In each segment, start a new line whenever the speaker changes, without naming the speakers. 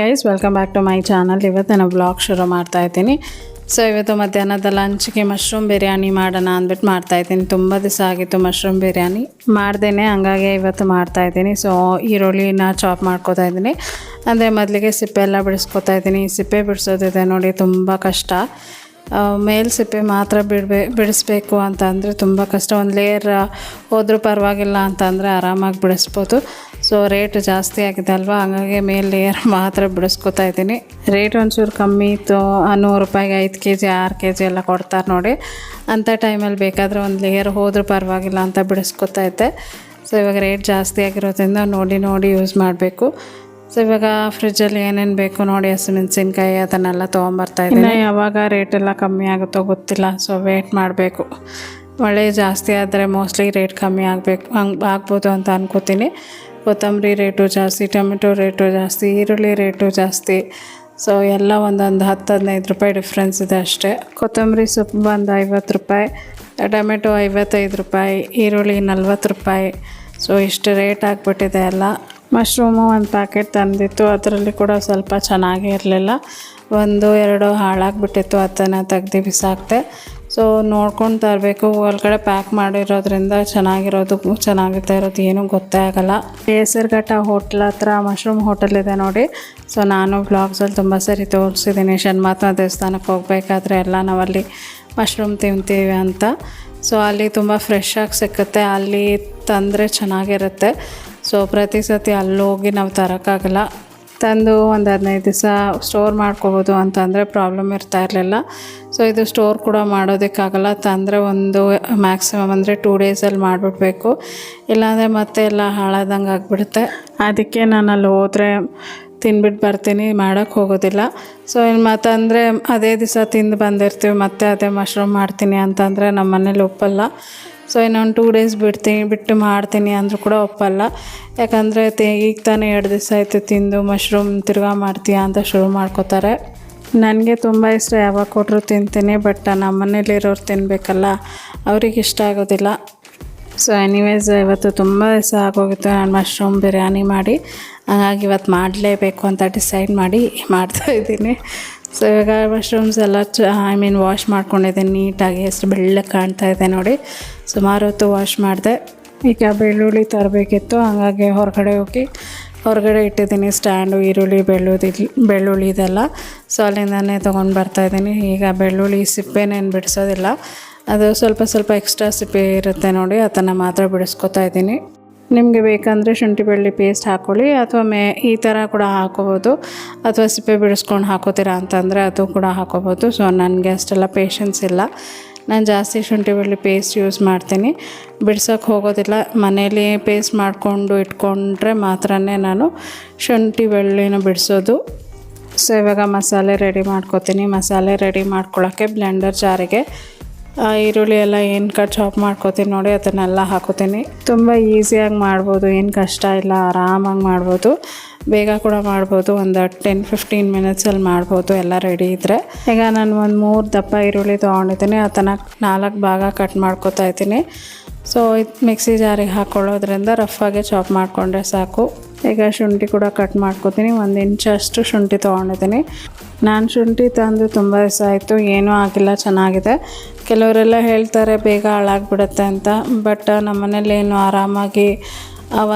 Guys welcome back to my channel ಇವತ್ತು ನಾನು blog ಶುರು ಮಾಡ್ತಾ ಇದ್ದೀನಿ. ಸೊ ಇವತ್ತು ಮಧ್ಯಾಹ್ನದ ಲಂಚ್ಗೆ ಮಶ್ರೂಮ್ ಬಿರಿಯಾನಿ ಮಾಡೋಣ ಅಂದ್ಬಿಟ್ಟು ಮಾಡ್ತಾ ಇದ್ದೀನಿ. ತುಂಬ ದಿವಸ ಆಗಿತ್ತು ಮಶ್ರೂಮ್ ಬಿರಿಯಾನಿ ಮಾಡ್ದೇನೆ, ಹಂಗಾಗಿ ಇವತ್ತು ಮಾಡ್ತಾ ಇದ್ದೀನಿ. ಸೊ ಈರುಳ್ಳಿನ ಚಾಪ್ ಮಾಡ್ಕೋತಾ ಇದ್ದೀನಿ. ಅಂದರೆ ಮೊದಲಿಗೆ ಸಿಪ್ಪೆ ಎಲ್ಲ ಬಿಡಿಸ್ಕೊತಾ ಇದ್ದೀನಿ. ಸಿಪ್ಪೆ ಬಿಡಿಸೋದಿದೆ ನೋಡಿ, ತುಂಬ ಕಷ್ಟ. ಮೇಲ್ ಸಿಪ್ಪೆ ಮಾತ್ರ ಬಿಡಬೇ, ಬಿಡಿಸ್ಬೇಕು ಅಂತ ಅಂದರೆ ತುಂಬ ಕಷ್ಟ. ಒಂದು ಲೇಯರ್ ಹೋದರೂ ಪರವಾಗಿಲ್ಲ ಅಂತಂದರೆ ಆರಾಮಾಗಿ ಬಿಡಿಸ್ಬೋದು. ಸೊ ರೇಟ್ ಜಾಸ್ತಿ ಆಗಿದೆ ಅಲ್ವಾ? ಹಂಗಾಗಿ ಮೇಲೆ ಲೇಯರ್ ಮಾತ್ರ ಬಿಡಿಸ್ಕೊತಾ ಇದ್ದೀನಿ. ರೇಟ್ ಒಂಚೂರು ಕಮ್ಮಿ ಇತ್ತು. ನೂರು ರೂಪಾಯಿಗೆ ಐದು ಕೆ ಜಿ ಆರು ಕೆ ಜಿ ಎಲ್ಲ ಕೊಡ್ತಾರೆ ನೋಡಿ. ಅಂಥ ಟೈಮಲ್ಲಿ ಬೇಕಾದರೆ ಒಂದು ಲೇಯರ್ ಹೋದರೂ ಪರವಾಗಿಲ್ಲ ಅಂತ ಬಿಡಿಸ್ಕೊತಾ ಇದ್ದೆ. ಸೊ ಇವಾಗ ರೇಟ್ ಜಾಸ್ತಿ ಆಗಿರೋದ್ರಿಂದ ನೋಡಿ ನೋಡಿ ಯೂಸ್ ಮಾಡಬೇಕು. ಸೊ ಇವಾಗ ಫ್ರಿಜ್ಜಲ್ಲಿ ಏನೇನು ಬೇಕು ನೋಡಿ, ಹಸಿಮೆಣಸಿನ್ಕಾಯಿ ಅದನ್ನೆಲ್ಲ ತೊಗೊಂಬರ್ತಾ ಇದ್ದೀನಿ. ಯಾವಾಗ ರೇಟ್ ಎಲ್ಲ ಕಮ್ಮಿ ಆಗುತ್ತೋ ಗೊತ್ತಿಲ್ಲ. ಸೊ ವೇಟ್ ಮಾಡಬೇಕು. ಮಳೆ ಜಾಸ್ತಿ ಆದರೆ ಮೋಸ್ಟ್ಲಿ ರೇಟ್ ಕಮ್ಮಿ ಆಗಬೇಕು, ಹಂಗೆ ಆಗ್ಬೋದು ಅಂತ ಅನ್ಕೋತೀನಿ. ಕೊತ್ತಂಬರಿ ರೇಟು ಜಾಸ್ತಿ, ಟೊಮೆಟೊ ರೇಟು ಜಾಸ್ತಿ, ಈರುಳ್ಳಿ ರೇಟು ಜಾಸ್ತಿ. ಸೊ ಎಲ್ಲ ಒಂದೊಂದು ಹತ್ತು, ಹದಿನೈದು ರೂಪಾಯಿ ಡಿಫ್ರೆನ್ಸ್ ಇದೆ ಅಷ್ಟೇ. ಕೊತ್ತಂಬರಿ ಸೊಪ್ಪು ಬಂದು ಐವತ್ತು ರೂಪಾಯಿ, ಟೊಮೆಟೊ ಐವತ್ತೈದು ರೂಪಾಯಿ, ಈರುಳ್ಳಿ ನಲ್ವತ್ತು ರೂಪಾಯಿ. ಸೊ ಇಷ್ಟು ರೇಟ್ ಆಗಿಬಿಟ್ಟಿದೆ ಎಲ್ಲ. ಮಶ್ರೂಮು ಒಂದು ಪ್ಯಾಕೆಟ್ ತಂದಿತ್ತು, ಅದರಲ್ಲಿ ಕೂಡ ಸ್ವಲ್ಪ ಚೆನ್ನಾಗೇ ಇರಲಿಲ್ಲ. ಒಂದು, ಎರಡು ಹಾಳಾಗಿಬಿಟ್ಟಿತ್ತು ಅದನ್ನು ತೆಗ್ದು ಬಿಸಾಕ್ತೆ ಸೊ ನೋಡ್ಕೊಂಡು ತರಬೇಕು. ಒಳಗಡೆ ಪ್ಯಾಕ್ ಮಾಡಿರೋದ್ರಿಂದ ಚೆನ್ನಾಗಿರೋದು, ಚೆನ್ನಾಗಿರ್ತಾ ಇರೋದು ಏನೂ ಗೊತ್ತೇ ಆಗಲ್ಲ. ಕೇಸರ್ಘಟ್ಟ ಹೋಟ್ಲ್ ಹತ್ರ ಮಶ್ರೂಮ್ ಹೋಟೆಲ್ ಇದೆ ನೋಡಿ. ಸೊ ನಾನು ಬ್ಲಾಗ್ಸಲ್ಲಿ ತುಂಬ ಸರಿ ತೋರಿಸಿದ್ದೀನಿ ಶನ್ಮಾತ್ಮ ದೇವಸ್ಥಾನಕ್ಕೆ ಹೋಗಬೇಕಾದ್ರೆ ಎಲ್ಲ ನಾವಲ್ಲಿ ಮಶ್ರೂಮ್ ತಿಂತೀವಿ ಅಂತ. ಸೊ ಅಲ್ಲಿ ತುಂಬ ಫ್ರೆಶ್ ಆಗಿ ಸಿಕ್ಕುತ್ತೆ. ಅಲ್ಲಿ ತಂದರೆ ಚೆನ್ನಾಗಿರುತ್ತೆ. ಸೊ ಪ್ರತಿ ಸತಿ ಅಲ್ಲೋಗಿ ನಾವು ತರೋಕ್ಕಾಗಲ್ಲ. ತಂದು ಒಂದು ಹದಿನೈದು ದಿವಸ ಸ್ಟೋರ್ ಮಾಡ್ಕೋಬೋದು ಅಂತಂದರೆ ಪ್ರಾಬ್ಲಮ್ ಇರ್ತಾ ಇರಲಿಲ್ಲ. ಸೊ ಇದು ಸ್ಟೋರ್ ಕೂಡ ಮಾಡೋದಕ್ಕಾಗಲ್ಲ. ತಂದರೆ ಒಂದು ಮ್ಯಾಕ್ಸಿಮಮ್ ಅಂದರೆ ಟೂ ಡೇಸಲ್ಲಿ ಮಾಡಿಬಿಡ್ಬೇಕು. ಇಲ್ಲಾಂದರೆ ಮತ್ತೆ ಎಲ್ಲ ಹಾಳಾದಂಗೆ ಆಗಿಬಿಡುತ್ತೆ. ಅದಕ್ಕೆ ನಾನು ಅಲ್ಲಿ ಹೋದರೆ ತಿನ್ಬಿಟ್ಟು ಬರ್ತೀನಿ ಮಾಡೋಕ್ಕೆ ಹೋಗೋದಿಲ್ಲ. ಸೊ ಇನ್ನು ಮತ್ತಂದರೆ ಅದೇ ದಿವಸ ತಿಂದು ಬಂದಿರ್ತೀವಿ, ಮತ್ತೆ ಅದೇ ಮಶ್ರೂಮ್ ಮಾಡ್ತೀನಿ ಅಂತಂದರೆ ನಮ್ಮ ಮನೇಲಿ ಒಪ್ಪಲ್ಲ. ಸೊ ಇನ್ನೊಂದು ಟೂ ಡೇಸ್ ಬಿಡ್ತೀನಿ ಬಿಟ್ಟು ಮಾಡ್ತೀನಿ ಅಂದರೂ ಕೂಡ ಒಪ್ಪಲ್ಲ. ಯಾಕಂದರೆ ಈಗ ತಾನೇ ಎರಡು ದಿವಸ ಆಯಿತು ತಿಂದು ಮಶ್ರೂಮ್ ತಿರ್ಗಾ ಮಾಡ್ತೀಯಾ ಅಂತ ಶುರು ಮಾಡ್ಕೋತಾರೆ. ನನಗೆ ತುಂಬ ಇಷ್ಟ ಯಾವಾಗ ಕೊಟ್ಟರು ತಿಂತೀನಿ ಬಟ್ ನಮ್ಮ ಮನೇಲಿರೋರು ತಿನ್ನಬೇಕಲ್ಲ ಅವ್ರಿಗೆ ಇಷ್ಟ ಆಗೋದಿಲ್ಲ. ಸೊ ಎನಿವೇಸ್ ಇವತ್ತು ತುಂಬ ದಿವಸ ಆಗೋಗಿತ್ತು ನಾನು ಮಶ್ರೂಮ್ ಬಿರಿಯಾನಿ ಮಾಡಿ. ಹಾಗಾಗಿ ಇವತ್ತು ಮಾಡಲೇಬೇಕು ಅಂತ ಡಿಸೈಡ್ ಮಾಡಿ ಮಾಡ್ತಾ ಇದ್ದೀನಿ. ಸೊ ಇವಾಗ ಮಶ್ರೂಮ್ಸ್ ಎಲ್ಲ ಚ ಐ ಮೀನ್ ವಾಶ್ ಮಾಡ್ಕೊಂಡಿದ್ದೀನಿ, ನೀಟಾಗಿ ಎಷ್ಟು ಬೆಳ್ಳಗೆ ಕಾಣ್ತಾ ಇದೆ ನೋಡಿ. ಸುಮಾರು ಹೊತ್ತು ವಾಶ್ ಮಾಡಿದೆ. ಈಗ ಬೆಳ್ಳುಳ್ಳಿ ತರಬೇಕಿತ್ತು, ಹಾಗಾಗಿ ಹೊರಗಡೆ ಹೋಗಿ ಹೊರಗಡೆ ಇಟ್ಟಿದ್ದೀನಿ ಸ್ಟ್ಯಾಂಡು ಈರುಳ್ಳಿ, ಬೆಳ್ಳುಳ್ಳಿ ಬೆಳ್ಳುಳ್ಳಿ ಇದೆಲ್ಲ. ಸೊ ಅಲ್ಲಿಂದನೇ ತೊಗೊಂಡು ಬರ್ತಾಯಿದ್ದೀನಿ ಈಗ ಬೆಳ್ಳುಳ್ಳಿ ಸಿಪ್ಪೆನೇನು ಬಿಡಿಸೋದಿಲ್ಲ. ಅದು ಸ್ವಲ್ಪ ಸ್ವಲ್ಪ ಎಕ್ಸ್ಟ್ರಾ ಸಿಪ್ಪೆ ಇರುತ್ತೆ ನೋಡಿ, ಅದನ್ನು ಮಾತ್ರ ಬಿಡಿಸ್ಕೊತಾ ಇದ್ದೀನಿ. ನಿಮಗೆ ಬೇಕಂದರೆ ಶುಂಠಿ ಬೆಳ್ಳಿ ಪೇಸ್ಟ್ ಹಾಕ್ಕೊಳ್ಳಿ ಅಥವಾ ಮೇ ಈ ಥರ ಕೂಡ ಹಾಕೋಬೋದು. ಅಥವಾ ಸಿಪ್ಪೆ ಬಿಡಿಸ್ಕೊಂಡು ಹಾಕೋತೀರಾ ಅಂತಂದರೆ ಅದು ಕೂಡ ಹಾಕೋಬೋದು. ಸೊ ನನಗೆ ಅಷ್ಟೆಲ್ಲ ಪೇಷನ್ಸ್ ಇಲ್ಲ. ನಾನು ಜಾಸ್ತಿ ಶುಂಠಿ ಬೆಳ್ಳಿ ಪೇಸ್ಟ್ ಯೂಸ್ ಮಾಡ್ತೀನಿ. ಬಿಡ್ಸೋಕ್ಕೆ ಹೋಗೋದಿಲ್ಲ. ಮನೇಲಿ ಪೇಸ್ಟ್ ಮಾಡಿಕೊಂಡು ಇಟ್ಕೊಂಡ್ರೆ ಮಾತ್ರನೇ ನಾನು ಶುಂಠಿ ಬೆಳ್ಳಿನ ಬಿಡಿಸೋದು. ಸೊ ಇವಾಗ ಮಸಾಲೆ ರೆಡಿ ಮಾಡ್ಕೊತೀನಿ. ಮಸಾಲೆ ರೆಡಿ ಮಾಡ್ಕೊಳ್ಳೋಕ್ಕೆ ಬ್ಲೆಂಡರ್ ಜಾರಿಗೆ ಈರುಳ್ಳಿ ಎಲ್ಲ ಏನು ಕಟ್ ಚಾಪ್ ಮಾಡ್ಕೊತೀನಿ ನೋಡಿ, ಅದನ್ನೆಲ್ಲ ಹಾಕೋತೀನಿ. ತುಂಬ ಈಸಿಯಾಗಿ ಮಾಡ್ಬೋದು, ಏನು ಕಷ್ಟ ಇಲ್ಲ, ಆರಾಮಾಗಿ ಮಾಡ್ಬೋದು. ಬೇಗ ಕೂಡ ಮಾಡ್ಬೋದು, ಒಂದು ಟೆನ್ ಫಿಫ್ಟೀನ್ ಮಿನಿಟ್ಸಲ್ಲಿ ಮಾಡ್ಬೋದು, ಎಲ್ಲ ರೆಡಿ ಇದ್ದರೆ ಈಗ ನಾನು ಒಂದು ಮೂರು ದಪ್ಪ ಈರುಳ್ಳಿ ತೊಗೊಂಡಿದ್ದೀನಿ, ಅದನ್ನು ನಾಲ್ಕು ಭಾಗ ಕಟ್ ಮಾಡ್ಕೊತಾ ಇದ್ದೀನಿ. ಸೊ ಇದು ಮಿಕ್ಸಿ ಜಾರಿಗೆ ಹಾಕ್ಕೊಳ್ಳೋದ್ರಿಂದ ರಫಾಗೆ ಚಾಪ್ ಮಾಡಿಕೊಂಡ್ರೆ ಸಾಕು. ಈಗ ಶುಂಠಿ ಕೂಡ ಕಟ್ ಮಾಡ್ಕೊತೀನಿ, ಒಂದು ಇಂಚಷ್ಟು ಶುಂಠಿ ತೊಗೊಂಡಿದ್ದೀನಿ. ನಾನು ಶುಂಠಿ ತಂದು ತುಂಬ ದಿವಸ ಆಯಿತು, ಏನೂ ಆಗಿಲ್ಲ, ಚೆನ್ನಾಗಿದೆ. ಕೆಲವರೆಲ್ಲ ಹೇಳ್ತಾರೆ, ಬೇಗ ಹಾಳಾಗ್ಬಿಡುತ್ತೆ ಅಂತ. ಬಟ್ ನಮ್ಮ ಏನು ಆರಾಮಾಗಿ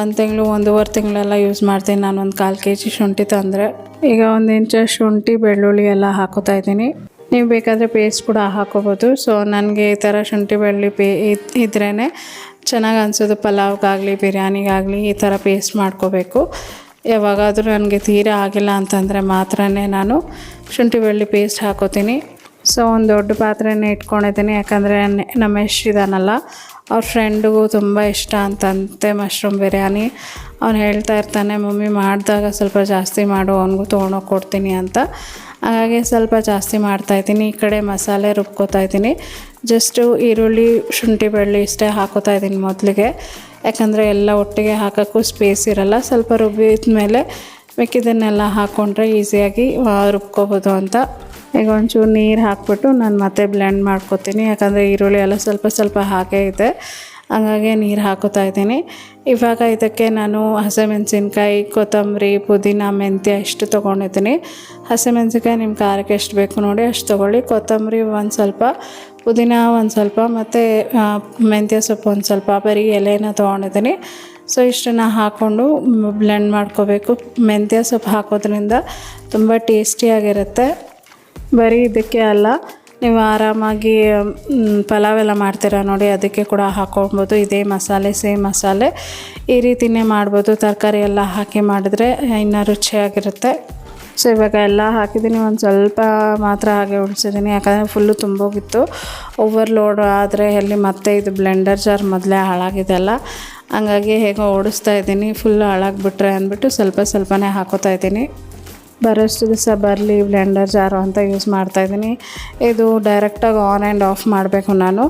ಒಂದು ತಿಂಗಳು, ಒಂದೂವರೆ ತಿಂಗಳೆಲ್ಲ ಯೂಸ್ ಮಾಡ್ತೀನಿ. ನಾನು ಒಂದು ಕಾಲು ಕೆ ಜಿ ಶುಂಠಿ ತಂದರೆ. ಈಗ ಒಂದು ಇಂಚ ಶುಂಠಿ, ಬೆಳ್ಳುಳ್ಳಿ ಎಲ್ಲ ಹಾಕೋತಾ ಇದ್ದೀನಿ. ನೀವು ಬೇಕಾದರೆ ಪೇಸ್ಟ್ ಕೂಡ ಹಾಕೋಬೋದು. ಸೊ, ನನಗೆ ಈ ಥರ ಶುಂಠಿ, ಬೆಳ್ಳುಳ್ಳಿ ಪೇ ಇದ್ರೇ ಚೆನ್ನಾಗಿ ಅನಿಸೋದು. ಪಲಾವ್ಗಾಗಲಿ, ಬಿರಿಯಾನಿಗಾಗಲಿ ಈ ಥರ ಪೇಸ್ಟ್ ಮಾಡ್ಕೋಬೇಕು. ಯಾವಾಗಾದರೂ ನನಗೆ ತೀರಾ ಆಗಿಲ್ಲ ಅಂತಂದರೆ ಮಾತ್ರನೇ ನಾನು ಶುಂಠಿ ಬೆಳ್ಳಿ ಪೇಸ್ಟ್ ಹಾಕೋತೀನಿ. ಸೊ ಒಂದು ದೊಡ್ಡ ಪಾತ್ರೆನೇ ಇಟ್ಕೊಂಡಿದ್ದೀನಿ. ಯಾಕಂದರೆ ನಮ್ಮ ಇದಾನಲ್ಲ, ಅವ್ರ ಫ್ರೆಂಡಿಗೂ ತುಂಬ ಇಷ್ಟ ಅಂತಂತೆ ಮಶ್ರೂಮ್ ಬಿರಿಯಾನಿ ಅವ್ನು ಹೇಳ್ತಾ ಇರ್ತಾನೆ, ಮಮ್ಮಿ, ಮಾಡಿದಾಗ ಸ್ವಲ್ಪ ಜಾಸ್ತಿ ಮಾಡು, ಅವನಿಗೂ ತೊಗೊಂಡೋಗಿ ಕೊಡ್ತೀನಿ ಅಂತ. ಹಾಗಾಗಿ ಸ್ವಲ್ಪ ಜಾಸ್ತಿ ಮಾಡ್ತಾಯಿದ್ದೀನಿ ಈ ಕಡೆ ಮಸಾಲೆ ರುಬ್ಕೋತಾ ಇದ್ದೀನಿ. ಜಸ್ಟು ಈರುಳ್ಳಿ, ಶುಂಠಿ ಬೆಳ್ಳಿ ಇಷ್ಟೇ ಹಾಕೋತಾ ಇದ್ದೀನಿ ಮೊದಲಿಗೆ. ಯಾಕಂದರೆ ಎಲ್ಲ ಒಟ್ಟಿಗೆ ಹಾಕೋಕ್ಕೂ ಸ್ಪೇಸ್ ಇರಲ್ಲ. ಸ್ವಲ್ಪ ರುಬ್ಬಿದ ಮೇಲೆ ಮಿಕ್ಕಿದ್ದನ್ನೆಲ್ಲ ಹಾಕ್ಕೊಂಡ್ರೆ ಈಸಿಯಾಗಿ ರುಬ್ಕೋಬೋದು ಅಂತ. ಈಗ ಒಂಚೂರು ನೀರು ಹಾಕ್ಬಿಟ್ಟು ನಾನು ಮತ್ತೆ ಬ್ಲೆಂಡ್ ಮಾಡ್ಕೊತೀನಿ. ಯಾಕಂದರೆ ಈರುಳ್ಳಿ ಎಲ್ಲ ಸ್ವಲ್ಪ ಸ್ವಲ್ಪ ಹಾಕೇ ಇದೆ. ಹಂಗಾಗಿ ನೀರು ಹಾಕೋತಾ ಇದ್ದೀನಿ. ಇವಾಗ ಇದಕ್ಕೆ ನಾನು ಹಸಿಮೆಣಸಿನ್ಕಾಯಿ, ಕೊತ್ತಂಬರಿ, ಪುದೀನ, ಮೆಂತ್ಯ ಇಷ್ಟು ತೊಗೊಂಡಿದ್ದೀನಿ. ಹಸಿಮೆಣ್ಸಿನ್ಕಾಯಿ ನಿಮ್ಮ ಖಾರಕ್ಕೆ ಎಷ್ಟು ಬೇಕು ನೋಡಿ ಅಷ್ಟು ತೊಗೊಳ್ಳಿ. ಕೊತ್ತಂಬರಿ ಒಂದು ಸ್ವಲ್ಪ ಪುದೀನ ಒಂದು ಸ್ವಲ್ಪ ಮತ್ತು ಮೆಂತ್ಯ ಸೊಪ್ಪು ಒಂದು ಸ್ವಲ್ಪ ಬರೀ ಎಲೆನ ತೊಗೊಂಡಿದ್ದೀನಿ. ಸೊ ಇಷ್ಟನ್ನು ಹಾಕ್ಕೊಂಡು ಬ್ಲೆಂಡ್ ಮಾಡ್ಕೋಬೇಕು. ಮೆಂತ್ಯ ಸೊಪ್ಪು ಹಾಕೋದ್ರಿಂದ ತುಂಬ ಟೇಸ್ಟಿಯಾಗಿರುತ್ತೆ ಬರೀ ಇದಕ್ಕೆ ಅಲ್ಲ, ನೀವು ಆರಾಮಾಗಿ ಪಲಾವ್ ಎಲ್ಲ ಮಾಡ್ತೀರಾ ನೋಡಿ, ಅದಕ್ಕೆ ಕೂಡ ಹಾಕೊಳ್ಬೋದು ಇದೇ ಮಸಾಲೆ ಸೇಮ್ ಮಸಾಲೆ. ಈ ರೀತಿಯೇ ಮಾಡ್ಬೋದು. ತರಕಾರಿ ಎಲ್ಲ ಹಾಕಿ ಮಾಡಿದ್ರೆ ಇನ್ನೂ ರುಚಿಯಾಗಿರುತ್ತೆ. ಸೊ ಇವಾಗ ಎಲ್ಲ ಹಾಕಿದ್ದೀನಿ, ಒಂದು ಸ್ವಲ್ಪ ಮಾತ್ರ ಹಾಗೆ ಉಳಿಸಿದ್ದೀನಿ ಯಾಕಂದರೆ ಫುಲ್ಲು ತುಂಬೋಗಿತ್ತು ಓವರ್ಲೋಡ್ ಆದರೆ ಎಲ್ಲಿ ಮತ್ತೆ ಇದು ಬ್ಲೆಂಡರ್ ಜಾರ್ ಮೊದಲೇ ಹಾಳಾಗಿದೆಲ್ಲ ಹಂಗಾಗಿ ಹೇಗೋ ಓಡಿಸ್ತಾ ಇದ್ದೀನಿ. ಫುಲ್ ಹಾಳಾಗ್ಬಿಟ್ರೆ ಅಂದ್ಬಿಟ್ಟು ಸ್ವಲ್ಪ ಸ್ವಲ್ಪನೇ ಹಾಕೋತಾ ಇದ್ದೀನಿ. ಬರೋಷ್ಟು ದಿವಸ ಬರಲಿ ಬ್ಲೆಂಡರ್ ಜಾರು ಅಂತ ಯೂಸ್ ಮಾಡ್ತಾಯಿದ್ದೀನಿ ಇದು ಡೈರೆಕ್ಟಾಗಿ ಆನ್ ಆ್ಯಂಡ್ ಆಫ್ ಮಾಡಬೇಕು ನಾನು.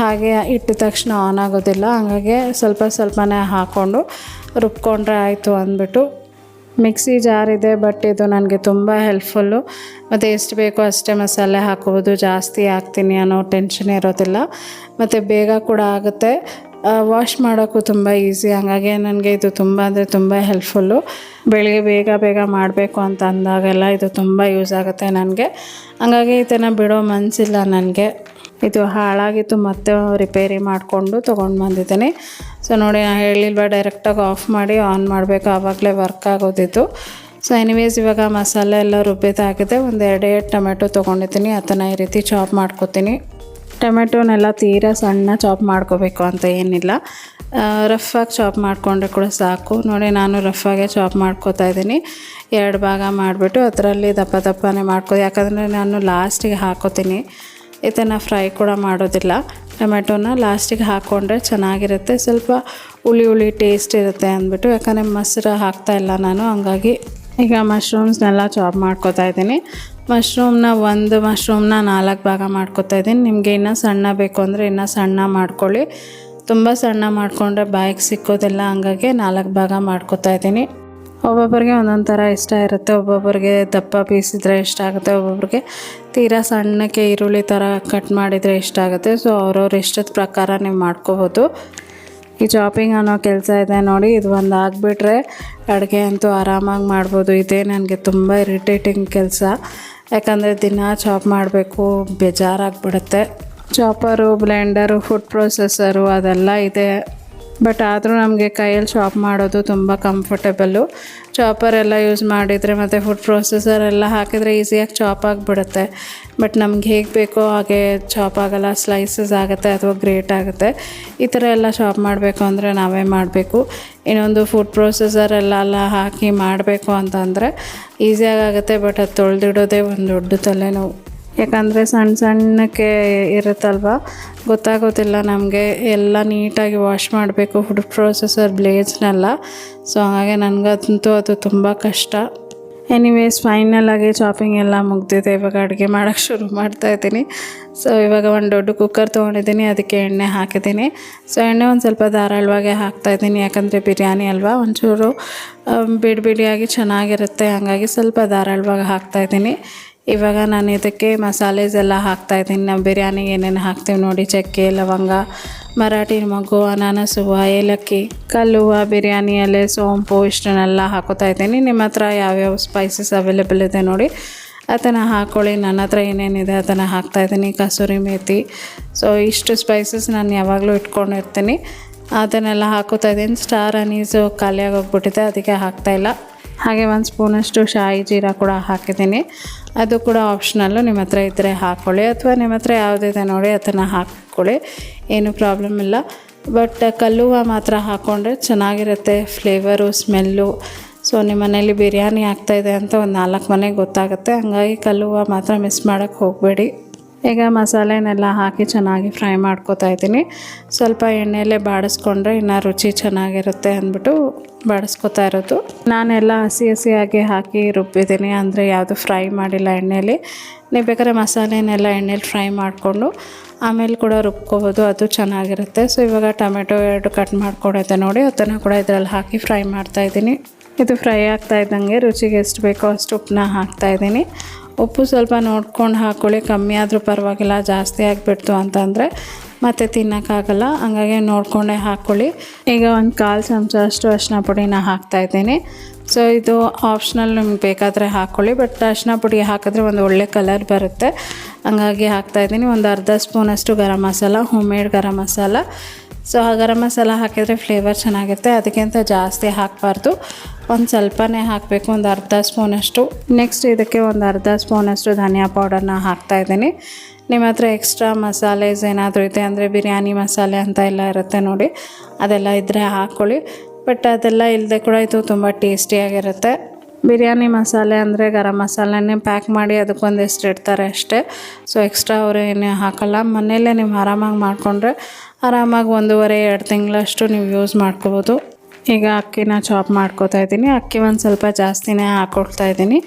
ಹಾಗೆ ಇಟ್ಟ ತಕ್ಷಣ ಆನ್ ಆಗೋದಿಲ್ಲ. ಹಂಗಾಗಿ ಸ್ವಲ್ಪ ಸ್ವಲ್ಪನೇ ಹಾಕ್ಕೊಂಡು ರುಬ್ಕೊಂಡ್ರೆ ಆಯಿತು ಅಂದ್ಬಿಟ್ಟು ಮಿಕ್ಸಿ ಜಾರ್ ಇದೆ ಬಟ್ ಇದು ನನಗೆ ತುಂಬ ಹೆಲ್ಪ್ಫುಲ್ಲು ಮತ್ತು ಎಷ್ಟು ಬೇಕೋ ಅಷ್ಟೇ ಮಸಾಲೆ ಹಾಕೋಬೋದು. ಜಾಸ್ತಿ ಹಾಕ್ತೀನಿ ಅನ್ನೋ ಟೆನ್ಷನ್ ಇರೋದಿಲ್ಲ. ಮತ್ತು ಬೇಗ ಕೂಡ ಆಗುತ್ತೆ. ವಾಶ್ ಮಾಡೋಕ್ಕೂ ತುಂಬ ಈಸಿ ಹಾಗಾಗಿ ನನಗೆ ಇದು ತುಂಬ ಅಂದರೆ ತುಂಬ ಹೆಲ್ಪ್ಫುಲ್ಲು ಬೆಳಿಗ್ಗೆ ಬೇಗ ಬೇಗ ಮಾಡಬೇಕು ಅಂತ ಅಂದಾಗೆಲ್ಲ ಇದು ತುಂಬ ಯೂಸ್ ಆಗುತ್ತೆ ನನಗೆ. ಹಾಗಾಗಿ ಇದನ್ನು ಬಿಡೋ ಮನಸ್ಸಿಲ್ಲ ನನಗೆ. ಇದು ಹಾಳಾಗಿತ್ತು, ಮತ್ತೆ ರಿಪೇರಿ ಮಾಡಿಕೊಂಡು ತೊಗೊಂಡು ಬಂದಿದ್ದೀನಿ. ಸೊ ನೋಡಿ ನಾನು ಹೇಳಿಲ್ವ ಡೈರೆಕ್ಟಾಗಿ ಆಫ್ ಮಾಡಿ ಆನ್ ಮಾಡಬೇಕು. ಆವಾಗಲೇ ವರ್ಕ್ ಆಗೋದಿತ್ತು. ಸೊ ಎನಿವೇಸ್ ಇವಾಗ ಮಸಾಲೆ ಎಲ್ಲ ರುಬ್ಬಿದಾಗಿದೆ ಒಂದು ಎರಡೇ ಟೊಮೆಟೊ ತೊಗೊಂಡಿದ್ದೀನಿ. ಅದನ್ನು ಈ ರೀತಿ ಚಾಪ್ ಮಾಡ್ಕೋತೀನಿ. ಟೊಮೆಟೊನೆಲ್ಲ ತೀರಾ ಸಣ್ಣ ಚಾಪ್ ಮಾಡ್ಕೋಬೇಕು ಅಂತ ಏನಿಲ್ಲ. ರಫಾಗಿ ಚಾಪ್ ಮಾಡಿಕೊಂಡ್ರೆ ಕೂಡ ಸಾಕು. ನೋಡಿ, ನಾನು ರಫಾಗೆ ಚಾಪ್ ಮಾಡ್ಕೋತಾ ಇದ್ದೀನಿ. ಎರಡು ಭಾಗ ಮಾಡಿಬಿಟ್ಟು ಅದರಲ್ಲಿ ದಪ್ಪ ದಪ್ಪನೇ ಮಾಡ್ಕೋ ಯಾಕಂದರೆ ನಾನು ಲಾಸ್ಟಿಗೆ ಹಾಕೋತೀನಿ. ಇದನ್ನು ಫ್ರೈ ಕೂಡ ಮಾಡೋದಿಲ್ಲ. ಟೊಮೆಟೊನ ಲಾಸ್ಟಿಗೆ ಹಾಕ್ಕೊಂಡ್ರೆ ಚೆನ್ನಾಗಿರುತ್ತೆ. ಸ್ವಲ್ಪ ಹುಳಿ ಹುಳಿ ಟೇಸ್ಟ್ ಇರುತ್ತೆ ಅಂದ್ಬಿಟ್ಟು, ಯಾಕಂದರೆ ಮೊಸರು ಹಾಕ್ತಾ ಇಲ್ಲ ನಾನು, ಹಂಗಾಗಿ ಈಗ ಮಶ್ರೂಮ್ಸ್ನೆಲ್ಲ ಚಾಪ್ ಮಾಡ್ಕೊತಾ ಇದ್ದೀನಿ. ಮಶ್ರೂಮ್ನ ಒಂದು ಮಶ್ರೂಮ್ನ ನಾಲ್ಕು ಭಾಗ ಮಾಡ್ಕೊತಾ ಇದ್ದೀನಿ. ನಿಮಗೆ ಇನ್ನೂ ಸಣ್ಣ ಬೇಕು ಅಂದರೆ ಇನ್ನೂ ಸಣ್ಣ ಮಾಡ್ಕೊಳ್ಳಿ. ತುಂಬ ಸಣ್ಣ ಮಾಡಿಕೊಂಡ್ರೆ ಬಾಯಿಗೆ ಸಿಕ್ಕೋದೆಲ್ಲ, ಹಂಗಾಗಿ ನಾಲ್ಕು ಭಾಗ ಮಾಡ್ಕೊತಾ ಇದ್ದೀನಿ. ಒಬ್ಬೊಬ್ಬರಿಗೆ ಒಂದೊಂದು ಥರ ಇಷ್ಟ ಇರುತ್ತೆ. ಒಬ್ಬೊಬ್ಬರಿಗೆ ದಪ್ಪ ಪೀಸ್ ಇದ್ದರೆ ಇಷ್ಟ ಆಗುತ್ತೆ. ಒಬ್ಬೊಬ್ಬರಿಗೆ ತೀರಾ ಸಣ್ಣಕ್ಕೆ ಈರುಳ್ಳಿ ಥರ ಕಟ್ ಮಾಡಿದರೆ ಇಷ್ಟ ಆಗುತ್ತೆ. ಸೊ ಅವ್ರವ್ರ ಇಷ್ಟದ ಪ್ರಕಾರ ನೀವು ಮಾಡ್ಕೋಬೋದು. ಈ ಚಾಪಿಂಗ್ ಅನ್ನೋ ಕೆಲಸ ಇದೆ ನೋಡಿ, ಇದು ಒಂದು ಆಗಿಬಿಟ್ರೆ ಅಡುಗೆ ಅಂತೂ ಆರಾಮಾಗಿ ಮಾಡ್ಬೋದು. ಇದೇ ನನಗೆ ತುಂಬ ಇರಿಟೇಟಿಂಗ್ ಕೆಲಸ. ಯಾಕಂದರೆ ದಿನ ಚಾಪ್ ಮಾಡಬೇಕು, ಬೇಜಾರಾಗ್ಬಿಡುತ್ತೆ. ಚಾಪರು ಬ್ಲೆಂಡರು ಫುಡ್ ಪ್ರೊಸೆಸರು ಅದೆಲ್ಲ ಇದೆ. ಬಟ್ ಆದರೂ ನಮಗೆ ಕೈಯಲ್ಲಿ ಚಾಪ್ ಮಾಡೋದು ತುಂಬ ಕಂಫರ್ಟೇಬಲ್ಲು ಚಾಪರ್ ಎಲ್ಲ ಯೂಸ್ ಮಾಡಿದರೆ ಮತ್ತು ಫುಡ್ ಪ್ರೊಸೆಸರ್ ಎಲ್ಲ ಹಾಕಿದರೆ ಈಸಿಯಾಗಿ ಚಾಪ್ ಆಗಿಬಿಡುತ್ತೆ. ಬಟ್ ನಮ್ಗೆ ಹೇಗೆ ಬೇಕೋ ಹಾಗೆ ಚಾಪ್ ಆಗಲ್ಲ ಸ್ಲೈಸಸ್ ಆಗುತ್ತೆ ಅಥವಾ ಗ್ರೇಟ್ ಆಗುತ್ತೆ. ಈ ಥರ ಎಲ್ಲ ಚಾಪ್ ಮಾಡಬೇಕು ಅಂದರೆ ನಾವೇ ಮಾಡಬೇಕು. ಇನ್ನೊಂದು ಫುಡ್ ಪ್ರೊಸೆಸರ್ ಎಲ್ಲ ಎಲ್ಲ ಹಾಕಿ ಮಾಡಬೇಕು ಅಂತಂದರೆ ಈಸಿಯಾಗಿ ಆಗುತ್ತೆ ಬಟ್ ಅದು ತೊಳೆದಿಡೋದೇ ಒಂದು ದೊಡ್ಡ ತಲೆನೋವು. ಯಾಕಂದರೆ ಸಣ್ಣ ಸಣ್ಣಕ್ಕೆ ಇರುತ್ತಲ್ವ? ಗೊತ್ತಾಗೋದಿಲ್ಲ ನಮಗೆ. ಎಲ್ಲ ನೀಟಾಗಿ ವಾಶ್ ಮಾಡಬೇಕು ಫುಡ್ ಪ್ರೊಸೆಸರ್ ಬ್ಲೇಡ್ಸ್ನೆಲ್ಲ ಸೊ ಹಾಗಾಗಿ ನನಗಂತೂ ಅದು ತುಂಬ ಕಷ್ಟ. ಎನಿವೇಸ್ ಫೈನಲಾಗಿ ಶಾಪಿಂಗ್ ಎಲ್ಲ ಮುಗ್ದಿದೆ. ಇವಾಗ ಅಡುಗೆ ಮಾಡೋಕ್ಕೆ ಶುರು ಮಾಡ್ತಾ ಇದ್ದೀನಿ. ಸೊ ಇವಾಗ ಒಂದು ದೊಡ್ಡ ಕುಕ್ಕರ್ ತೊಗೊಂಡಿದ್ದೀನಿ. ಅದಕ್ಕೆ ಎಣ್ಣೆ ಹಾಕಿದ್ದೀನಿ. ಸೊ ಎಣ್ಣೆ ಒಂದು ಸ್ವಲ್ಪ ಧಾರಾಳವಾಗಿ ಹಾಕ್ತಾಯಿದ್ದೀನಿ ಯಾಕಂದರೆ ಬಿರಿಯಾನಿ ಅಲ್ವಾ ಒಂಚೂರು. ಬಿಡಿ ಬಿಡಿಯಾಗಿ ಚೆನ್ನಾಗಿರುತ್ತೆ. ಹಾಗಾಗಿ ಸ್ವಲ್ಪ ಧಾರಾಳವಾಗಿ ಹಾಕ್ತಾಯಿದ್ದೀನಿ ಇವಾಗ ನಾನು ಇದಕ್ಕೆ ಮಸಾಲೆಸ್ ಎಲ್ಲ ಹಾಕ್ತಾಯಿದ್ದೀನಿ ನಾವು ಬಿರಿಯಾನಿಗೆ ಏನೇನು ಹಾಕ್ತೀವಿ ನೋಡಿ, ಚಕ್ಕೆ, ಲವಂಗ, ಮರಾಠಿ ಮಗು ಅನಾನಸು, ಏಲಕ್ಕಿ ಕಲ್ಲುವ ಬಿರಿಯಾನಿ ಎಲೆ ಸೋಂಪು ಇಷ್ಟನ್ನೆಲ್ಲ ಹಾಕೋತಾ ಇದ್ದೀನಿ. ನಿಮ್ಮ ಹತ್ರ ಯಾವ್ಯಾವ ಸ್ಪೈಸಸ್ ಅವೈಲೇಬಲ್ ಇದೆ ನೋಡಿ, ಅದನ್ನು ಹಾಕ್ಕೊಳ್ಳಿ ನನ್ನ ಹತ್ರ ಏನೇನಿದೆ ಅದನ್ನು ಹಾಕ್ತಾಯಿದ್ದೀನಿ ಕಸೂರಿ ಮೇಥಿ ಸೊ ಇಷ್ಟು ಸ್ಪೈಸಸ್ ನಾನು ಯಾವಾಗಲೂ ಇಟ್ಕೊಂಡಿರ್ತೀನಿ. ಅದನ್ನೆಲ್ಲ ಹಾಕೋತಾ ಇದ್ದೀನಿ. ಸ್ಟಾರ್ ಅನೀಸು ಖಾಲಿಯಾಗಿ ಹೋಗ್ಬಿಟ್ಟಿದೆ, ಅದಕ್ಕೆ ಹಾಕ್ತಾಯಿಲ್ಲ ಹಾಗೆ ಒಂದು ಸ್ಪೂನಷ್ಟು ಶಾಯಿ ಜೀರಾ ಕೂಡ ಹಾಕಿದ್ದೀನಿ. ಅದು ಕೂಡ ಆಪ್ಷನಲ್ಲು ನಿಮ್ಮ ಹತ್ರ ಇದ್ದರೆ ಹಾಕ್ಕೊಳ್ಳಿ ಅಥವಾ ನಿಮ್ಮ ಹತ್ರ ಯಾವುದಿದೆ ನೋಡಿ ಅದನ್ನು ಹಾಕ್ಕೊಳ್ಳಿ ಏನು ಪ್ರಾಬ್ಲಮ್ ಇಲ್ಲ. ಬಟ್ ಕಲ್ಲುವ ಮಾತ್ರ ಹಾಕ್ಕೊಂಡ್ರೆ ಚೆನ್ನಾಗಿರುತ್ತೆ. ಫ್ಲೇವರು ಸ್ಮೆಲ್ಲು ಸೊ ನಿಮ್ಮ ಮನೇಲಿ ಬಿರಿಯಾನಿ ಆಗ್ತಾಯಿದೆ ಅಂತ ಒಂದು ನಾಲ್ಕು ಮನೆಗೆ ಗೊತ್ತಾಗುತ್ತೆ. ಹಂಗಾಗಿ ಕಲ್ಲುವ ಮಾತ್ರ ಮಿಸ್ ಮಾಡೋಕ್ಕೆ ಹೋಗಬೇಡಿ. ಈಗ ಮಸಾಲೆನೆಲ್ಲ ಹಾಕಿ ಚೆನ್ನಾಗಿ ಫ್ರೈ ಮಾಡ್ಕೊತಾ ಇದ್ದೀನಿ. ಸ್ವಲ್ಪ ಎಣ್ಣೆಯಲ್ಲೇ ಬಾಡಿಸ್ಕೊಂಡ್ರೆ ಇನ್ನು ರುಚಿ ಚೆನ್ನಾಗಿರುತ್ತೆ ಅಂದ್ಬಿಟ್ಟು ಬಾಡಿಸ್ಕೊತಾ ಇರೋದು. ನಾನೆಲ್ಲ ಹಸಿ ಹಸಿಯಾಗಿ ಹಾಕಿ ರುಬ್ಬಿದ್ದೀನಿ. ಅಂದರೆ ಯಾವುದು ಫ್ರೈ ಮಾಡಿಲ್ಲ ಎಣ್ಣೆಯಲ್ಲಿ ನೀವು ಬೇಕಾದ್ರೆ ಮಸಾಲೆನೆಲ್ಲ ಎಣ್ಣೆಲಿ ಫ್ರೈ ಮಾಡಿಕೊಂಡು ಆಮೇಲೆ ಕೂಡ ರುಬ್ಕೋಬೋದು. ಅದು ಚೆನ್ನಾಗಿರುತ್ತೆ. ಸೊ ಇವಾಗ ಟೊಮೆಟೊ ಎರಡು ಕಟ್ ಮಾಡ್ಕೊಂಡಿದ್ದೆ ನೋಡಿ. ಅದನ್ನು ಕೂಡ ಇದರಲ್ಲಿ ಹಾಕಿ ಫ್ರೈ ಮಾಡ್ತಾಯಿದ್ದೀನಿ ಇದು ಫ್ರೈ ಆಗ್ತಾ ಇದ್ದಂಗೆ ರುಚಿಗೆ ಎಷ್ಟು ಬೇಕೋ ಅಷ್ಟು ಉಪ್ಪನ್ನ ಹಾಕ್ತಾಯಿದ್ದೀನಿ ಉಪ್ಪು ಸ್ವಲ್ಪ ನೋಡ್ಕೊಂಡು ಹಾಕ್ಕೊಳ್ಳಿ ಕಮ್ಮಿ ಆದರೂ ಪರವಾಗಿಲ್ಲ, ಜಾಸ್ತಿ ಆಗಿಬಿಡ್ತು ಅಂತಂದರೆ ಮತ್ತೆ ತಿನ್ನೋಕ್ಕಾಗಲ್ಲ. ಹಂಗಾಗಿ ನೋಡಿಕೊಂಡೇ ಹಾಕ್ಕೊಳ್ಳಿ ಈಗ ಒಂದು ಕಾಲು ಚಮಚ ಅಷ್ಟು ಅರಿಶಿನ ಪುಡಿನ ಹಾಕ್ತಾಯಿದ್ದೀನಿ ಸೊ ಇದು ಆಪ್ಷನಲ್ ನಿಮ್ಗೆ ಬೇಕಾದರೆ ಹಾಕ್ಕೊಳ್ಳಿ ಬಟ್ ಅರಿಶಿನ ಪುಡಿ ಹಾಕಿದ್ರೆ ಒಂದು ಒಳ್ಳೆ ಕಲರ್ ಬರುತ್ತೆ. ಹಂಗಾಗಿ ಹಾಕ್ತಾಯಿದ್ದೀನಿ ಒಂದು ಅರ್ಧ ಸ್ಪೂನಷ್ಟು garam masala home made garam masala. So ಆ ಗರಂ ಮಸಾಲ ಹಾಕಿದರೆ ಫ್ಲೇವರ್ ಚೆನ್ನಾಗಿರುತ್ತೆ. ಅದಕ್ಕಿಂತ ಜಾಸ್ತಿ ಹಾಕಬಾರ್ದು. ಒಂದು ಸ್ವಲ್ಪನೇ ಹಾಕಬೇಕು, ಒಂದು ಅರ್ಧ ಸ್ಪೂನಷ್ಟು. ನೆಕ್ಸ್ಟ್ ಇದಕ್ಕೆ ಒಂದು ಅರ್ಧ ಸ್ಪೂನಷ್ಟು ಧನಿಯಾ ಪೌಡರ್ನ ಹಾಕ್ತಾಯಿದ್ದೀನಿ ನಿಮ್ಮ ಹತ್ರ ಎಕ್ಸ್ಟ್ರಾ ಮಸಾಲೆಸ್ ಏನಾದರೂ ಇದೆ ಅಂದರೆ ಬಿರಿಯಾನಿ ಮಸಾಲೆ ಅಂತ ಎಲ್ಲ ಇರುತ್ತೆ ನೋಡಿ, ಅದೆಲ್ಲ ಇದ್ದರೆ ಹಾಕ್ಕೊಳ್ಳಿ ಬಟ್ ಅದೆಲ್ಲ ಇಲ್ಲದೆ ಕೂಡ ಇದು ತುಂಬ ಟೇಸ್ಟಿಯಾಗಿರುತ್ತೆ ಬಿರಿಯಾನಿ ಮಸಾಲೆ ಅಂದರೆ ಗರಂ ಮಸಾಲೆನೇ ಪ್ಯಾಕ್ ಮಾಡಿ ಅದಕ್ಕೊಂದಿಷ್ಟು ಇಡ್ತಾರೆ ಅಷ್ಟೇ. ಸೊ ಎಕ್ಸ್ಟ್ರಾ ಅವರು ಏನು ಹಾಕಲ್ಲ. ಮನೆಯಲ್ಲೇ ನೀವು ಆರಾಮಾಗಿ ಮಾಡಿಕೊಂಡ್ರೆ ಆರಾಮಾಗಿ ಒಂದೂವರೆ, ಎರಡು ತಿಂಗಳಷ್ಟು ನೀವು ಯೂಸ್ ಮಾಡ್ಕೋಬೋದು. ಈಗ ಅಕ್ಕಿನ ಚಾಪ್ ಮಾಡ್ಕೊತಾ ಇದ್ದೀನಿ. ಅಕ್ಕಿ ಒಂದು ಸ್ವಲ್ಪ ಜಾಸ್ತಿನೇ ಹಾಕ್ಕೊಳ್ತಾ ಇದ್ದೀನಿ.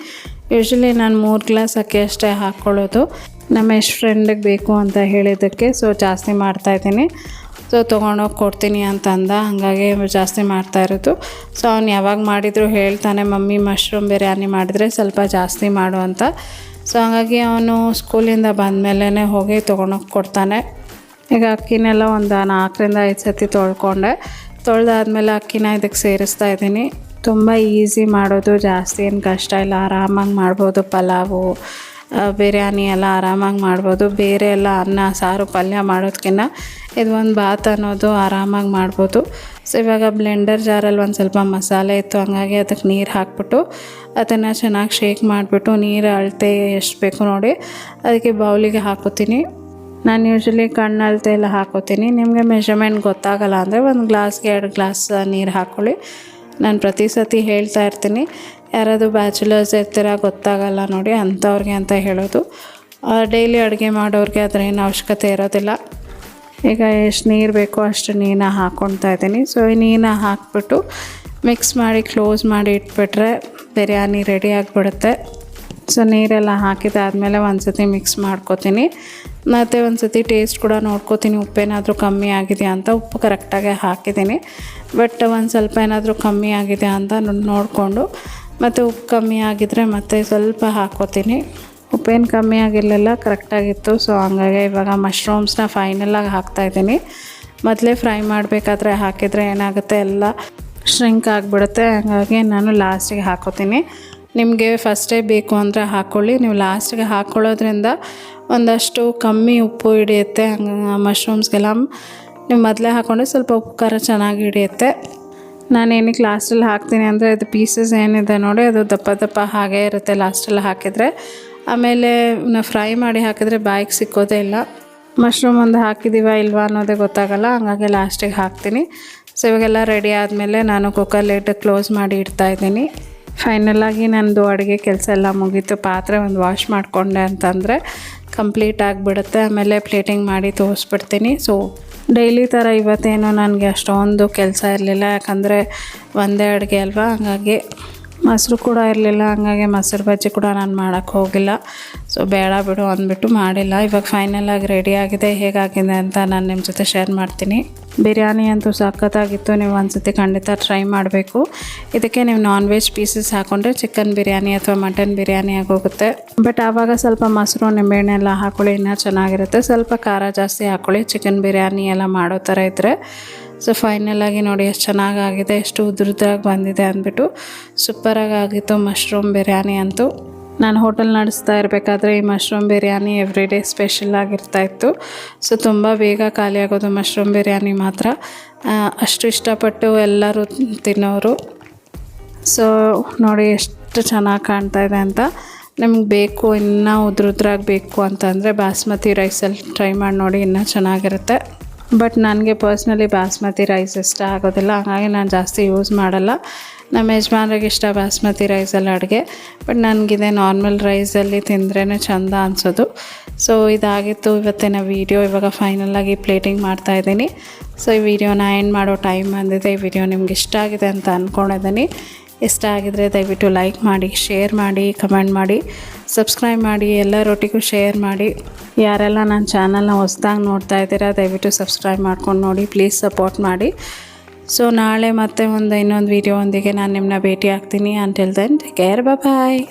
ಯೂಶ್ವಲಿ ನಾನು ಮೂರು ಗ್ಲಾಸ್ ಅಕ್ಕಿ ಅಷ್ಟೇ ಹಾಕ್ಕೊಳ್ಳೋದು ನಮ್ಮ ಎಷ್ಟು ಫ್ರೆಂಡಿಗೆ ಬೇಕು ಅಂತ ಹೇಳಿದ್ದಕ್ಕೆ ಸೊ ಜಾಸ್ತಿ ಮಾಡ್ತಾಯಿದ್ದೀನಿ ಸೊ ತೊಗೊಂಡೋಗಿ ಕೊಡ್ತೀನಿ ಅಂತ ಅಂದ. ಹಾಗಾಗಿ ಜಾಸ್ತಿ ಮಾಡ್ತಾ ಇರೋದು. ಸೊ ಅವ್ನು ಯಾವಾಗ ಮಾಡಿದರೂ ಹೇಳ್ತಾನೆ, ಮಮ್ಮಿ ಮಶ್ರೂಮ್ ಬಿರಿಯಾನಿ ಮಾಡಿದರೆ ಸ್ವಲ್ಪ ಜಾಸ್ತಿ ಮಾಡು ಅಂತ. ಸೊ ಹಾಗಾಗಿ ಅವನು ಸ್ಕೂಲಿಂದ ಬಂದಮೇಲೆ ಹೋಗಿ ತೊಗೊಂಡೋಗಿ ಕೊಡ್ತಾನೆ. ಈಗ ಅಕ್ಕಿನೆಲ್ಲ ಒಂದು ನಾಲ್ಕರಿಂದ ಐದು ಸತಿ ತೊಳ್ಕೊಂಡೆ. ತೊಳೆದಾದ್ಮೇಲೆ ಅಕ್ಕಿನ ಇದಕ್ಕೆ ಸೇರಿಸ್ತಾ ಇದ್ದೀನಿ. ತುಂಬ ಈಸಿ ಮಾಡೋದು, ಜಾಸ್ತಿ ಏನು ಕಷ್ಟ ಇಲ್ಲ. ಆರಾಮಾಗಿ ಮಾಡ್ಬೋದು ಪಲಾವು ಬಿರಿಯಾನಿ ಎಲ್ಲ ಆರಾಮಾಗಿ ಮಾಡ್ಬೋದು. ಬೇರೆ ಎಲ್ಲ ಅನ್ನ, ಸಾರು, ಪಲ್ಯ ಮಾಡೋದಕ್ಕಿಂತ ಇದು ಒಂದು ಬಾತ್ ಅನ್ನೋದು ಆರಾಮಾಗಿ ಮಾಡ್ಬೋದು. ಸೊ ಇವಾಗ ಬ್ಲೆಂಡರ್ ಜಾರಲ್ಲಿ ಒಂದು ಸ್ವಲ್ಪ ಮಸಾಲೆ ಇತ್ತು. ಹಂಗಾಗಿ ಅದಕ್ಕೆ ನೀರು ಹಾಕ್ಬಿಟ್ಟು ಅದನ್ನು ಚೆನ್ನಾಗಿ ಶೇಕ್ ಮಾಡಿಬಿಟ್ಟು ನೀರು ಅಳತೆ ಎಷ್ಟು ಬೇಕು ನೋಡಿ ಅದಕ್ಕೆ ಬೌಲಿಗೆ ಹಾಕೋತೀನಿ ನಾನು ಯೂಶ್ವಲಿ ಕಣ್ಣು ಅಳತೆ ಎಲ್ಲ ಹಾಕೋತೀನಿ. ನಿಮಗೆ ಮೆಷರ್ಮೆಂಟ್ ಗೊತ್ತಾಗಲ್ಲ ಅಂದರೆ ಒಂದು ಗ್ಲಾಸ್ಗೆ ಎರಡು ಗ್ಲಾಸ್ ನೀರು ಹಾಕ್ಕೊಳ್ಳಿ ನಾನು ಪ್ರತಿ ಸತಿ ಹೇಳ್ತಾ ಇರ್ತೀನಿ. ಯಾರಾದರೂ ಬ್ಯಾಚುಲರ್ಸ್ ಇರ್ತೀರ ಗೊತ್ತಾಗಲ್ಲ ನೋಡಿ ಅಂಥವ್ರಿಗೆ ಅಂತ ಹೇಳೋದು. ಡೈಲಿ ಅಡುಗೆ ಮಾಡೋರಿಗೆ ಅದ್ರೇನು ಅವಶ್ಯಕತೆ ಇರೋದಿಲ್ಲ. ಈಗ ಎಷ್ಟು ನೀರು ಬೇಕೋ ಅಷ್ಟು ನೀರನ್ನ ಹಾಕ್ಕೊಳ್ತಾ ಇದ್ದೀನಿ. ಸೊ ಈ ನೀರನ್ನ ಹಾಕ್ಬಿಟ್ಟು ಮಿಕ್ಸ್ ಮಾಡಿ ಕ್ಲೋಸ್ ಮಾಡಿ ಇಟ್ಬಿಟ್ರೆ ಬಿರಿಯಾನಿ ರೆಡಿ ಆಗಿಬಿಡುತ್ತೆ. ಸೊ ನೀರೆಲ್ಲ ಹಾಕಿದಾದಮೇಲೆ ಒಂದು ಸತಿ ಮಿಕ್ಸ್ ಮಾಡ್ಕೊತೀನಿ. ಮತ್ತು ಒಂದು ಸತಿ ಟೇಸ್ಟ್ ಕೂಡ ನೋಡ್ಕೋತೀನಿ, ಉಪ್ಪೇನಾದರೂ ಕಮ್ಮಿ ಆಗಿದೆಯಾ ಅಂತ. ಉಪ್ಪು ಕರೆಕ್ಟಾಗೆ ಹಾಕಿದ್ದೀನಿ. ಬಟ್ ಒಂದು ಸ್ವಲ್ಪ ಏನಾದರೂ ಕಮ್ಮಿ ಆಗಿದೆ ಅಂತ ನೋಡಿಕೊಂಡು. ಮತ್ತು ಉಪ್ಪು ಕಮ್ಮಿ ಆಗಿದ್ರೆ ಮತ್ತೆ ಸ್ವಲ್ಪ ಹಾಕ್ಕೋತೀನಿ ಉಪ್ಪೇನು ಕಮ್ಮಿ ಆಗಿರಲಿಲ್ಲ, ಕರೆಕ್ಟಾಗಿತ್ತು. ಸೊ ಹಂಗಾಗಿ ಇವಾಗ ಮಶ್ರೂಮ್ಸ್ನ ಫೈನಲಾಗಿ ಹಾಕ್ತಾಯಿದ್ದೀನಿ ಮೊದಲೇ ಫ್ರೈ ಮಾಡಬೇಕಾದ್ರೆ ಹಾಕಿದರೆ ಏನಾಗುತ್ತೆ? ಎಲ್ಲ ಶ್ರಿಂಕ್ ಆಗಿಬಿಡುತ್ತೆ. ಹಾಗಾಗಿ ನಾನು ಲಾಸ್ಟಿಗೆ ಹಾಕೋತೀನಿ. ನಿಮಗೆ ಫಸ್ಟೇ ಬೇಕು ಅಂದರೆ ಹಾಕ್ಕೊಳ್ಳಿ ನೀವು ಲಾಸ್ಟ್ಗೆ ಹಾಕ್ಕೊಳ್ಳೋದ್ರಿಂದ ಒಂದಷ್ಟು ಕಮ್ಮಿ ಉಪ್ಪು ಹಿಡಿಯುತ್ತೆ. ಮಶ್ರೂಮ್ಸ್ಗೆಲ್ಲ ನೀವು ಮೊದಲೇ ಹಾಕ್ಕೊಂಡ್ರೆ ಸ್ವಲ್ಪ ಉಪ್ಪು ಖಾರ ಚೆನ್ನಾಗಿ ಹಿಡಿಯುತ್ತೆ. ನಾನು ಏನಕ್ಕೆ ಲಾಸ್ಟಲ್ಲಿ ಹಾಕ್ತೀನಿ ಅಂದರೆ ಅದು ಪೀಸಸ್ ಏನಿದೆ ನೋಡಿ, ಅದು ದಪ್ಪ ದಪ್ಪ ಹಾಗೇ ಇರುತ್ತೆ ಲಾಸ್ಟಲ್ಲಿ ಹಾಕಿದರೆ. ಆಮೇಲೆ ಫ್ರೈ ಮಾಡಿ ಹಾಕಿದರೆ ಬಾಯಿಗೆ ಸಿಕ್ಕೋದೇ ಇಲ್ಲ. ಮಶ್ರೂಮ್ ಒಂದು ಹಾಕಿದ್ದೀವ ಇಲ್ವಾ ಅನ್ನೋದೇ ಗೊತ್ತಾಗಲ್ಲ, ಹಂಗಾಗಿ ಲಾಸ್ಟಿಗೆ ಹಾಕ್ತೀನಿ. ಸೊ ಇವಾಗೆಲ್ಲ ರೆಡಿ ಆದಮೇಲೆ ನಾನು ಕುಕ್ಕರ್ ಲೇಟ್ ಕ್ಲೋಸ್ ಮಾಡಿ ಇಡ್ತಾ ಇದ್ದೀನಿ. ಫೈನಲಾಗಿ ನನ್ನದು ಅಡುಗೆ ಕೆಲಸ ಎಲ್ಲ ಮುಗೀತು. ಪಾತ್ರೆ ಒಂದು ವಾಶ್ ಮಾಡಿಕೊಂಡೆ ಅಂತಂದರೆ ಕಂಪ್ಲೀಟ್ ಆಗಿಬಿಡುತ್ತೆ. ಆಮೇಲೆ ಪ್ಲೇಟಿಂಗ್ ಮಾಡಿ ತೋರಿಸ್ಬಿಡ್ತೀನಿ. ಸೊ ಡೈಲಿ ಥರ ಇವತ್ತೇನು ನನಗೆ ಅಷ್ಟೊಂದು ಕೆಲಸ ಇರಲಿಲ್ಲ. ಯಾಕಂದರೆ ಒಂದೇ ಅಡುಗೆ ಅಲ್ವಾ? ಹಂಗಾಗಿ ಮೊಸರು ಕೂಡ ಇರಲಿಲ್ಲ, ಹಂಗಾಗಿ ಮೊಸರು ಬಜ್ಜಿ ಕೂಡ ನಾನು ಮಾಡೋಕ್ಕೆ ಹೋಗಿಲ್ಲ. ಸೊ ಬೇಡ ಬಿಡು ಅಂದ್ಬಿಟ್ಟು ಮಾಡಿಲ್ಲ. ಇವಾಗ ಫೈನಲಾಗಿ ರೆಡಿ ಆಗಿದೆ. ಹೇಗಾಗಿದೆ ಅಂತ ನಾನು ನಿಮ್ಮ ಜೊತೆ ಶೇರ್ ಮಾಡ್ತೀನಿ. ಬಿರಿಯಾನಿ ಅಂತೂ ಸಖತ್ತಾಗಿತ್ತು. ನೀವು ಒಂದ್ಸತಿ ಖಂಡಿತ ಟ್ರೈ ಮಾಡಬೇಕು. ಇದಕ್ಕೆ ನೀವು ನಾನ್ ವೆಜ್ ಪೀಸಸ್ ಹಾಕ್ಕೊಂಡ್ರೆ ಚಿಕನ್ ಬಿರಿಯಾನಿ ಅಥವಾ ಮಟನ್ ಬಿರಿಯಾನಿ ಆಗೋಗುತ್ತೆ. ಬಟ್ ಆವಾಗ ಸ್ವಲ್ಪ ಮೊಸರು, ನಿಂಬೆಹಣ್ಣೆ ಎಲ್ಲ ಹಾಕ್ಕೊಳ್ಳಿ ಇನ್ನೂ ಚೆನ್ನಾಗಿರುತ್ತೆ. ಸ್ವಲ್ಪ ಖಾರ ಜಾಸ್ತಿ ಹಾಕ್ಕೊಳ್ಳಿ ಚಿಕನ್ ಬಿರಿಯಾನಿ ಎಲ್ಲ ಮಾಡೋ ಥರ ಇದ್ದರೆ ಸೊ ಫೈನಲಾಗಿ ನೋಡಿ ಎಷ್ಟು ಚೆನ್ನಾಗಾಗಿದೆ ಎಷ್ಟು ಉದ್ರುದ್ರಾಗಿ ಬಂದಿದೆ ಅಂದ್ಬಿಟ್ಟು ಸೂಪರಾಗಿ ಆಗಿತ್ತು ಮಶ್ರೂಮ್ ಬಿರಿಯಾನಿ ಅಂತೂ. ನಾನು ಹೋಟೆಲ್ ನಡೆಸ್ತಾ ಇರಬೇಕಾದ್ರೆ ಈ mushroom biryani every day special ಇತ್ತು. ಸೊ ತುಂಬ ಬೇಗ ಖಾಲಿ ಆಗೋದು ಮಶ್ರೂಮ್ ಬಿರಿಯಾನಿ ಮಾತ್ರ. ಅಷ್ಟು ಇಷ್ಟಪಟ್ಟು ಎಲ್ಲರೂ ತಿನ್ನೋರು. ಸೊ ನೋಡಿ ಎಷ್ಟು ಚೆನ್ನಾಗಿ ಕಾಣ್ತಾ ಇದೆ ಅಂತ. ನಿಮ್ಗೆ ಬೇಕು, ಇನ್ನೂ ಉದ್ರುದ್ರಾಗಿ ಬೇಕು ಅಂತಂದರೆ ಬಾಸ್ಮತಿ ರೈಸಲ್ಲಿ ಟ್ರೈ ಮಾಡಿ ನೋಡಿ ಇನ್ನೂ ಚೆನ್ನಾಗಿರುತ್ತೆ. ಬಟ್ ನನಗೆ ಪರ್ಸ್ನಲಿ ಬಾಸ್ಮತಿ ರೈಸ್ ಇಷ್ಟ ಆಗೋದಿಲ್ಲ. ಹಾಗಾಗಿ ನಾನು ಜಾಸ್ತಿ ಯೂಸ್ ಮಾಡಲ್ಲ. ನಮ್ಮ ಯಜಮಾನ್ರಿಗೆ ಇಷ್ಟ ಬಾಸ್ಮತಿ ರೈಸಲ್ಲಿ ಅಡುಗೆ. ಬಟ್ ನನಗಿದೆ ನಾರ್ಮಲ್ ರೈಸಲ್ಲಿ ತಿಂದ್ರೇ ಚಂದ ಅನಿಸೋದು. ಸೊ ಇದಾಗಿತ್ತು ಇವತ್ತಿನ ವೀಡಿಯೋ ಇವಾಗ ಫೈನಲಾಗಿ ಪ್ಲೇಟಿಂಗ್ ಮಾಡ್ತಾಯಿದ್ದೀನಿ ಸೊ ಈ ವಿಡಿಯೋನ ಎಂಡ್ ಮಾಡೋ ಟೈಮ್ ಬಂದಿದೆ. ಈ ವಿಡಿಯೋ ನಿಮ್ಗೆ ಇಷ್ಟ ಆಗಿದೆ ಅಂತ ಅಂದ್ಕೊಂಡಿದ್ದೀನಿ ಇಷ್ಟ ಆಗಿದರೆ ದಯವಿಟ್ಟು ಲೈಕ್ ಮಾಡಿ ಶೇರ್ ಮಾಡಿ ಕಮೆಂಟ್ ಮಾಡಿ ಸಬ್ಸ್ಕ್ರೈಬ್ ಮಾಡಿ, ಎಲ್ಲರೊಟ್ಟಿಗೂ ಶೇರ್ ಮಾಡಿ. ಯಾರೆಲ್ಲ ನನ್ನ ಚಾನಲ್ನ ಹೊಸ್ದಾಗಿ ನೋಡ್ತಾ ಇದ್ದೀರಾ, ದಯವಿಟ್ಟು ಸಬ್ಸ್ಕ್ರೈಬ್ ಮಾಡ್ಕೊಂಡು ನೋಡಿ ಪ್ಲೀಸ್ ಸಪೋರ್ಟ್ ಮಾಡಿ. ಸೊ ನಾಳೆ ಮತ್ತೆ ಒಂದು ಇನ್ನೊಂದು ವೀಡಿಯೋ ಒಂದಿಗೆ ನಾನು ನಿಮ್ಮನ್ನ ಭೇಟಿ ಆಗ್ತೀನಿ ಅಂಟಿಲ್ ದೆನ್ ಕೇರ್ ಬಾಯ್